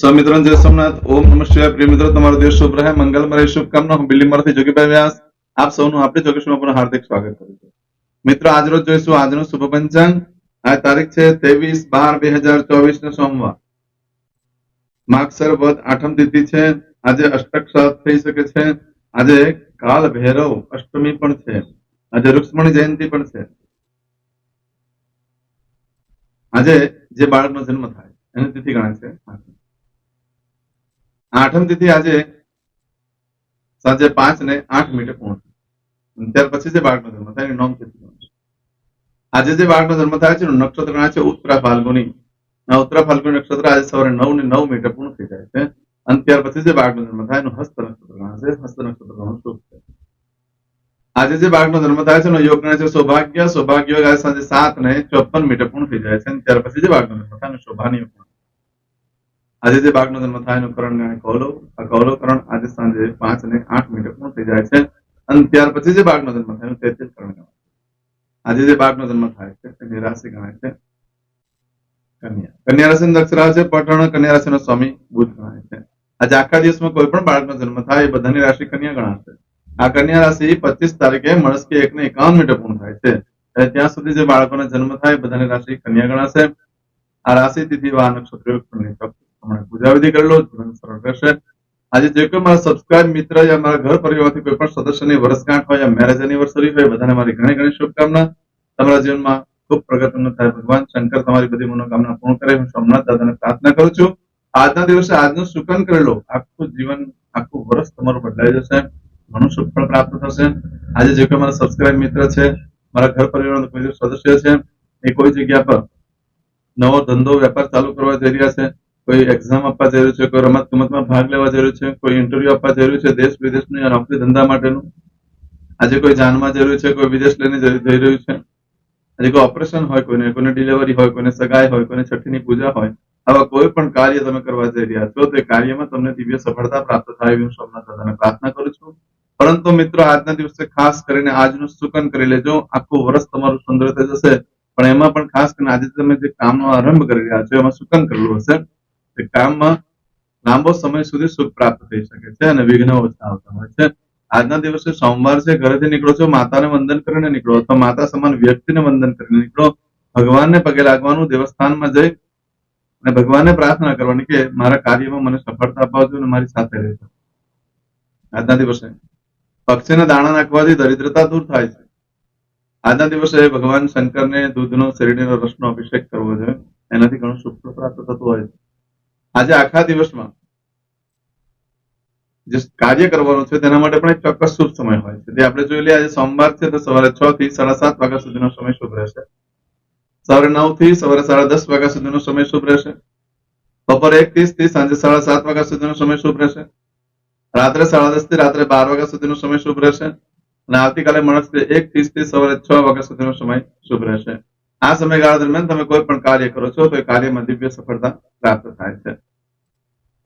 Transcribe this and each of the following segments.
સ્વામિત્રો જય સોમનાથ. ઓમ નમઃ શિવાય. પ્રિય મિત્રો, તમારો દિવસ શુભ રહે. મંગલમય શુભકામના. હું બિલ્લીમરથી જોગીભાઈ વ્યાસ, આપ સૌનું આપણી જોગેશમાં પણ હાર્દિક સ્વાગત કરું છું. મિત્રો, આજ રોજ જોઈશું આજનો શુભ પંચાંગ. આ તારીખ છે ત્રેવીસ બાર બે હજાર ચોવીસ ને સોમવાર. માગસર વધ આઠમ તિથિ છે. આજે અષ્ટક શ્રાદ્ધ થઈ શકે છે. આજે કાલ ભૈરવ અષ્ટમી પણ છે. આજે રુક્ષ્મણી જયંતિ પણ છે. આજે જે બાળકનો જન્મ થાય, એની તિથિ ગણાય છે. આઠમ. તિથિ આજે સાંજે પાંચ ને આઠ મિનિટે પહોંચી. ત્યાર પછી જે બાળકનો જન્મ થાય નોમ તિથિ આજે જે બાળકનો જન્મ થાય છે નક્ષત્ર ગણાય છે ઉત્તરા ફાલ્ગુની. ઉત્તરા ફાલ્ગુની નક્ષત્ર આજે સવારે નવ ને નવ મિનિટે પૂર્ણ થઈ જાય છે. અને ત્યાર પછી જે બાળકનો જન્મ થાય એનું હસ્ત નક્ષત્ર ગણાય હસ્ત નક્ષત્ર ગણવું શુભ છે. આજે જે બાળકનો જન્મ થાય છે એનો યોગ ગણાય છે સૌભાગ્ય. સૌભાગ્ય આજે સાંજે સાત ને ચોપન મિનિટે પૂર્ણ થઈ જાય છે. અને ત્યાર પછી જે બાળકનો જન્મ થાય એનું શોભાની. આજે જે જન્મ થાય કરણ ગણાય કૌરવ. આ કરણ આજે સાંજે પાંચ અને આઠ મિનિટે પૂર્ણ થઈ જાય છે. અને ત્યાર પછી જે બાળકનો જન્મ થાય તેત્રીસ કરણ ગણાય આજે જે બાળકનો જન્મ થાય છે, તેની રાશિ ગણાય છે. કન્યા. કન્યા રાશિ અક્ષરા છે પટણ કન્યા રાશિનો સ્વામી, બુધ ગણાય છે. આજે આખા દિવસમાં કોઈ પણ બાળકનો જન્મ થાય એ બધાની રાશિ કન્યા ગણાશે. આ કન્યા રાશિ પચીસ તારીખે મળસ્કે એક ને એકાવન મિનિટે પૂર્ણ થાય છે. અને ત્યાં સુધી જે બાળકોનો જન્મ થાય બધાની રાશિ કન્યા ગણાશે. આ રાશિ તિથિ વાહન નક્ષત્ર પ્રમાણે પૂજા વિધિ કરી લો જીવન સરળ રહેશે આજે જે કોઈ મારા સબસ્ક્રાઇબ મિત્ર યા મારા ઘર પરિવારથી કોઈ પણ સદસ્યની વર્ષગાંઠ હોય, યા મેરેજ એનિવર્સરી હોય, બધાને મારી ઘણી ઘણી શુભકામના. તમારા જીવનમાં ખૂબ પ્રગતિનું થાય ભગવાન. શંકર તમારી બધી મનોકામના પૂર્ણ કરે. હું સોમનાથ દાદાને પ્રાર્થના કરું છું. આજના દિવસે આજનું સુકન કરેલો આખું જીવન, આખું વર્ષ તમારું બદલાઈ જશે. ઘણું સુખ પણ પ્રાપ્ત થશે. આજે જે કોઈ મારા સબસ્ક્રાઇબ મિત્ર છે, મારા ઘર પરિવારનો કોઈ સદસ્ય છે, એ કોઈ જગ્યા પર નવો ધંધો, વેપાર ચાલુ કરવા જઈ રહ્યા છે કોઈ એક્ઝામ આપવા રહ્યું છે, કોઈ રમત ગમતમાં ભાગ લેવા રહ્યું છે, કોઈ ઇન્ટરવ્યુ આપવા જરૂર છે, દેશ વિદેશની નોકરી ધંધા માટેનું? આજે કોઈ જાનમાં જરૂર છે, કોઈ વિદેશ લઈને જઈ રહ્યું છે? આજે કોઈ ઓપરેશન હોય, કોઈને કોઈને ડિલિવરી હોય, કોઈને સગાઈ હોય, કોઈને છઠ્ઠીની પૂજા હોય, આવા કોઈ પણ કાર્ય તમે કરવા જઈ રહ્યા છો, તે કાર્યમાં તમને દિવ્ય સફળતા પ્રાપ્ત થાય એવી હું સોમનાથ દાદાને પ્રાર્થના કરું છું. પરંતુ મિત્રો, આજના દિવસે ખાસ કરીને આજનું સુકન કરી લેજો, આખું વર્ષ તમારું સુંદર થઈ જશે. પણ એમાં પણ ખાસ કરીને આજે તમે જે કામનો આરંભ કરી રહ્યા છો, એમાં સુકન કરેલું હશે. કામમાં લાંબો સમય સુધી સુખ પ્રાપ્ત થઈ શકે છે અને વિઘ્ન ઓછા આવતા હોય છે. આજના દિવસે સોમવાર છે, ઘરેથી નીકળો છો, માતાને વંદન કરીને નીકળો અથવા માતા સમાન વ્યક્તિને વંદન કરીને નીકળો. ભગવાનને પગે લાગવાનું, દેવસ્થાનમાં જઈ અને ભગવાનને પ્રાર્થના કરવાની કે મારા કાર્યમાં મને સફળતા અપાવજો અને મારી સાથે રહેજો. આજના દિવસે પક્ષીને દાણા નાખવાથી દરિદ્રતા દૂર થાય છે. આજના દિવસે ભગવાન શંકરને દૂધનો, શેરડીનો રસનો અભિષેક કરવો જોઈએ એનાથી ઘણું સુખ પ્રાપ્ત થતું હોય છે. આજે આખા દિવસમાં જે કાર્ય કરવાનું છે તેના માટે પણ એક ચોક્કસ શુભ સમય હોય છે. તે આપણે જોઈ લઈએ આજે સોમવાર છે તો સવારે છ થી સાડા સાત વાગ્યા સુધીનો સમય શુભ રહેશે. સવારે નવથી સવારે સાડા દસ વાગ્યા સુધીનો સમય શુભ રહેશે. બપોરે એક ત્રીસથી સાંજે સાડા સાત વાગ્યા સુધીનો સમય શુભ રહેશે. રાત્રે સાડા દસથી રાત્રે બાર વાગ્યા સુધીનો સમય શુભ રહેશે. અને આવતીકાલે મળશે એક ત્રીસથી સવારે છ વાગ્યા સુધીનો સમય શુભ રહેશે. આ સમયગાળા દરમિયાન તમે કોઈ પણ કાર્ય કરો છો, તો એ કાર્યમાં દિવ્ય સફળતા પ્રાપ્ત થાય છે.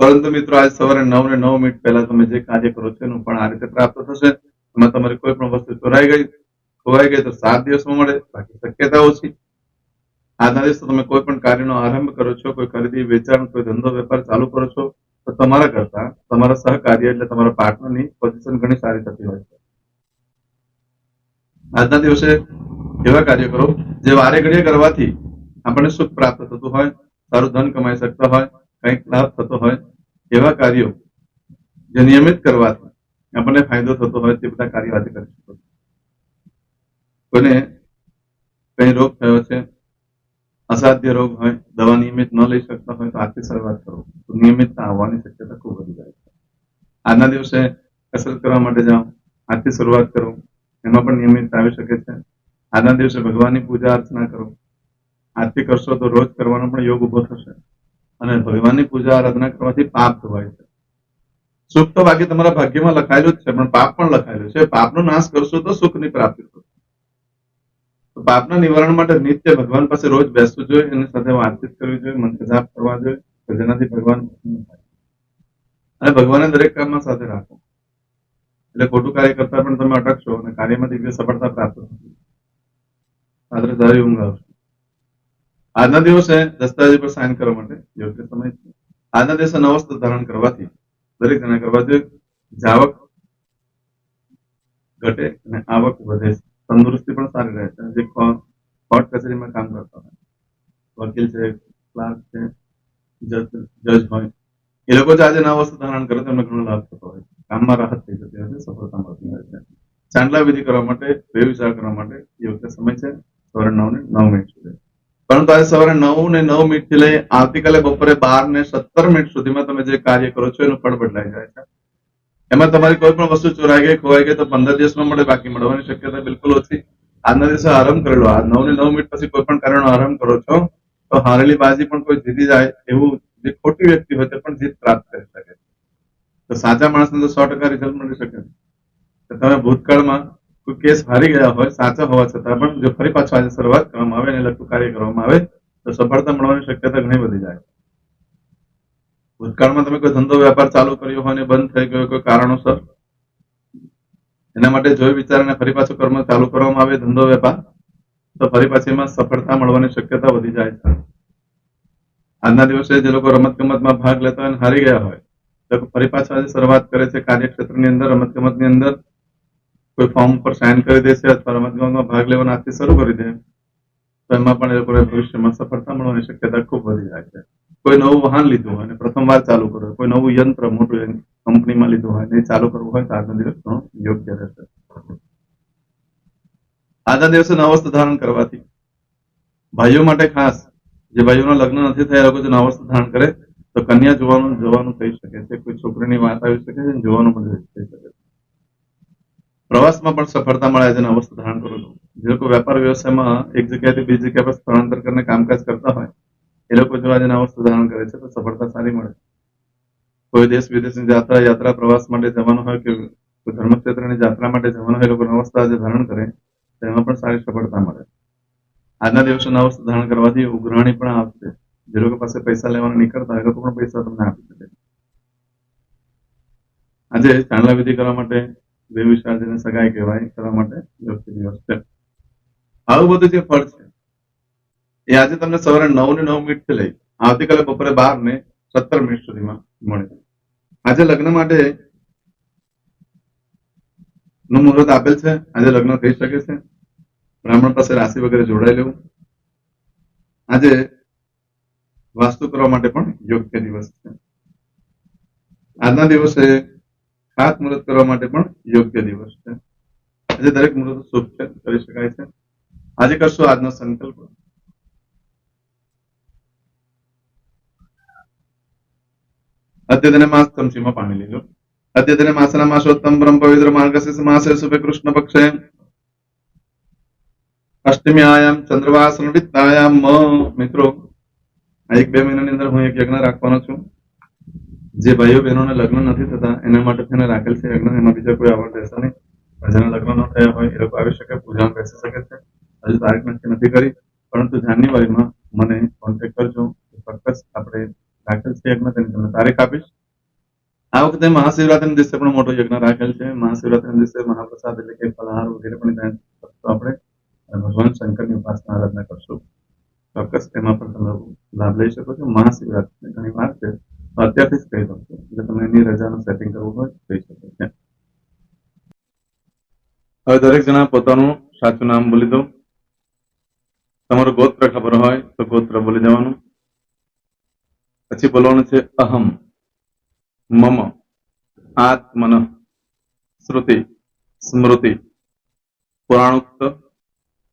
પરંતુ મિત્રો, આજ સવારે નવ ને નવ મિનિટ પહેલા તમે જે કાર્ય કરો છો, એનું પણ આ રીતે પ્રાપ્ત થશે. એમાં તમારી કોઈ પણ વસ્તુ ચોરાઈ ગઈ, ખોવાઈ ગઈ, તો સાત દિવસમાં મળે, બાકી શક્યતા ઓછી. આજના દિવસે તમે કોઈ પણ કાર્યનો આરંભ કરો છો, કોઈ ખરીદી, વેચાણ, કોઈ ધંધો, વેપાર ચાલુ કરો છો, તો તમારા કરતા તમારા સહકાર્ય એટલે તમારા પાર્ટનરની પોઝિશન ઘણી સારી થતી હોય છે. આજના દિવસે એવા કાર્ય કરો, જે વારે ઘડીએ કરવાથી આપણને સુખ પ્રાપ્ત થતું હોય, સારું ધન કમાઈ શકતા હોય, કંઈક લાભ થતો હોય, એવા કાર્યો જે નિયમિત કરવાથી આપણને ફાયદો થતો હોય તે બધા કાર્યો આજે કરી શકો. કોઈને કઈ રોગ થયો છે, અસાધ્ય રોગ હોય, દવા નિયમિત ન લઈ શકતા હોય તો આજથી શરૂઆત કરો. તો નિયમિતતા આવવાની શક્યતા ખૂબ વધી જાય છે. આજના દિવસે કસરત કરવા માટે જાઓ આજથી શરૂઆત કરો. એમાં પણ નિયમિત આવી શકે છે. આજના દિવસે ભગવાનની પૂજા અર્ચના કરો. આજથી કરશો તો રોજ કરવાનો પણ યોગ ઊભો થશે. અને ભગવાનની પૂજા આરાધના કરવાથી પાપ ધોવાય છે. સુખ તો બાકી તમારા ભાગ્યમાં લખાયેલું જ છે, પણ પાપ પણ લખાયેલું છે. પાપનો નાશ કરશો તો સુખની પ્રાપ્તિ થશે. તો પાપના નિવારણ માટે નિત્ય ભગવાન પાસે રોજ બેસવું જોઈએ, એની સાથે વાતચીત કરવી જોઈએ મંત્ર જાપ કરવા જોઈએ જેનાથી ભગવાન. અને ભગવાનને દરેક કામમાં સાથે રાખો. એટલે ખોટું કાર્ય કરતા પણ તમે અટકશો અને કાર્યમાં દિવ્ય સફળતા પ્રાપ્ત આવશે. આજના દિવસે દસ્તાવેજ પર સાઇન કરવા માટે યોગ્ય સમય છે. આજના દિવસે નવસ્ત્ર ધારણ કરવાથી દરેક જણા કરવા જોઈએ. જાવક ઘટે અને આવક વધે છે. તંદુરસ્તી પણ સારી રહે છે. જે કોર્ટ કચેરીમાં કામ કરતા હોય. વકીલ છે, ક્લાર્ક છે, જજ જજ હોય. એ લોકો આજે નવા વસ્તુ ધારણ કરે, તેમને ઘણો લાભ થતો હોય કામમાં રાહત થઈ જતી હોય છે, સફળતા મળતી હોય છે. ચાંદલા વિધિ કરવા માટે બે વિચાર કરવા માટે યોગ્ય સમય છે, સવારે નવ ને નવ મિનિટ સુધી. પરંતુ આજે સવારે નવ ને નવ મિનિટથી લઈ આવતીકાલે બપોરે બાર ને સત્તર મિનિટ સુધીમાં તમે જે કાર્ય કરો છો, એનું ફળ બદલાઈ જાય છે. એમાં તમારી કોઈ પણ વસ્તુ ચોરાઈ ગઈ, ખોવાઈ ગઈ, તો પંદર દિવસમાં મળે, બાકી મળવાની શક્યતા બિલકુલ ઓછી. આજના દિવસે આરંભ કરેલો આ નવ ને નવ મિનિટ પછી કોઈ પણ કારણો આરંભ કરો છો, તો હારેલી બાજી પણ કોઈ જીતી જાય એવું જે ખોટી વ્યક્તિ હોય તે પણ જીત પ્રાપ્ત કરી શકે તો સાચા માણસને તો સો ટકા રિઝલ્ટ મળી શકે છે. તમે ભૂતકાળમાં કોઈ કેસ હારી ગયા હોય, સાચા હોવા છતાં પણ જો ફરી પાછો આજે શરૂઆત કરવામાં આવે અને લગતું કાર્ય કરવામાં આવે, તો સફળતા મળવાની શક્યતા ઘણી વધી જાય ભૂતકાળમાં તમે કોઈ ધંધો વેપાર ચાલુ કર્યો હોય અને બંધ થઈ ગયો કોઈ કારણોસર, એના માટે જોઈ વિચારીને ફરી પાછો કર્મ ચાલુ કરવામાં આવે ધંધો વેપાર તો ફરી પાછી એમાં સફળતા મળવાની શક્યતા વધી જાય છે. આજના દિવસે જે લોકો રમત ગમતમાં ભાગ લેતા હોય હારી ગયા હોય, તો ફરી પાછા શરૂઆત કરે છે કાર્યક્ષેત્રની અંદર રમત ગમતની અંદર કોઈ ફોર્મ પર સાઇન કરી દે છે અથવા રમત ગમતમાં ભાગ લેવાના આજથી શરૂ કરી દે, તો એમાં પણ એ લોકોને ભવિષ્યમાં સફળતા મળવાની શક્યતા ખૂબ વધી જાય છે. કોઈ નવું વાહન લીધું હોય અને પ્રથમ વાર ચાલુ કરવું હોય કોઈ નવું યંત્ર મોટું કંપનીમાં લીધું હોય એ ચાલુ કરવું હોય, તો આજનો દિવસ ઘણો યોગ્ય રહેશે. આજના દિવસે નવસ્થ ધારણ કરવાથી ભાઈઓ માટે ખાસ જે ભાઈઓના લગ્ન નથી થયા, એ લોકો જો નવસ્થ ધારણ કરે, તો કન્યા જોવાનું જોવાનું થઈ શકે છે. કોઈ છોકરીની વાત આવી શકે છે અને જોવાનું પણ થઈ શકે છે. પ્રવાસમાં પણ સફળતા મળે છે નવસ્થ ધારણ કરું છું. જે લોકો વેપાર વ્યવસાયમાં એક જગ્યાએથી બીજી જગ્યા પર સ્થળાંતર કરીને કામકાજ કરતા હોય, એ લોકો જો આજે નવસ્થ ધારણ કરે છે, તો સફળતા સારી મળે કોઈ દેશ વિદેશની યાત્રા યાત્રા પ્રવાસ માટે જવાનું હોય કે કોઈ ધર્મક્ષેત્રની યાત્રા માટે જવાનું હોય, એ લોકો નવસ્થ આજે ધારણ કરે, તો એમાં પણ સારી સફળતા મળે આજના દિવસે નવસ્થ ધારણ કરવાથી ઉઘરાણી પણ આવશે જે પાસે પૈસા લેવાના નીકળતા હોય પણ પૈસા તમને આપી શકે. આજે ચાંદલા વિધિ કરવા માટે દેવ વિસર્જન સગાઈ કહેવાય કરવા માટે યોગ્ય દિવસ છે આવું બધું જે ફળ છે, એ આજે તમને સવારે નવ ને નવ મિનિટથી લઈ, આવતીકાલે બપોરે બાર ને સત્તર મિનિટ સુધીમાં મળે આજે લગ્ન માટે નું મુહૂર્ત આપેલ છે, આજે લગ્ન થઈ શકે છે. બ્રાહ્મણ પાસે રાશિ વગેરે જોડાઈ લેવું. આજે વાસ્તુ કરવા માટે પણ યોગ્ય દિવસ છે. આજના દિવસે ખાત મુહૂર્ત કરવા માટે પણ યોગ્ય દિવસ છે. આજે દરેક મુહૂર્ત શુભ છે, કરી શકાય છે. આજે કરશો આજનો સંકલ્પ. અદ્યતને માસ તમસીમાં પાણી લીધો. અદ્યતને માસના માસોત્તમ બ્રહ્મ પવિત્ર માર્ગશીષ માસે શુભે કૃષ્ણ પક્ષે. અષ્ટમીયામ ચંદ્રવાસ નિમિત્તાયામ મિત્રો એક બે મહિનાની અંદર હું એક યજ્ઞ રાખવાનો છું. જે ભાઈઓ બહેનોને લગ્ન નથી થતા, એના માટે થઈને રાખેલ છે યજ્ઞ. એમાં બીજા કોઈ આવડ રહેશે નહીં. જેના લગ્ન ન થયા હોય એ લોકો આવી શકે, પૂજામાં બેસી શકે છે. હજુ તારીખ નક્કી નથી કરી, પરંતુ જાન્યુઆરીમાં મને કોન્ટેક્ટ કરજો. ચોક્કસ આપણે રાખેલ છે યજ્ઞ, તેની તમને તારીખ આપીશ. આ વખતે મહાશિવરાત્રિના દિવસે પણ મોટો યજ્ઞ રાખેલ છે. મહાશિવરાત્રિના દિવસે મહાપ્રસાદ એટલે કે ફલાહાર વગેરે પણ આપણે. ભગવાન શંકરની ઉપાસના આરાધના કરશો. ચોક્કસ એમાં પણ તમે લાભ લઈ શકો છો. મહાશિવરાત્રી ઘણી વાર છે. અત્યારથી જ કહી દઉં છું. એટલે તમે એની રજાનું સેટિંગ કરવું હોય કહી શકો છો. હવે દરેક જણા પોતાનું સાચું નામ બોલી દો. તમારું ગોત્ર ખબર હોય તો ગોત્ર બોલી દેવાનું. પછી બોલવાનું છે અહમ, મમ, આત્મન, શ્રુતિ, સ્મૃતિ, પુરાણોક્ત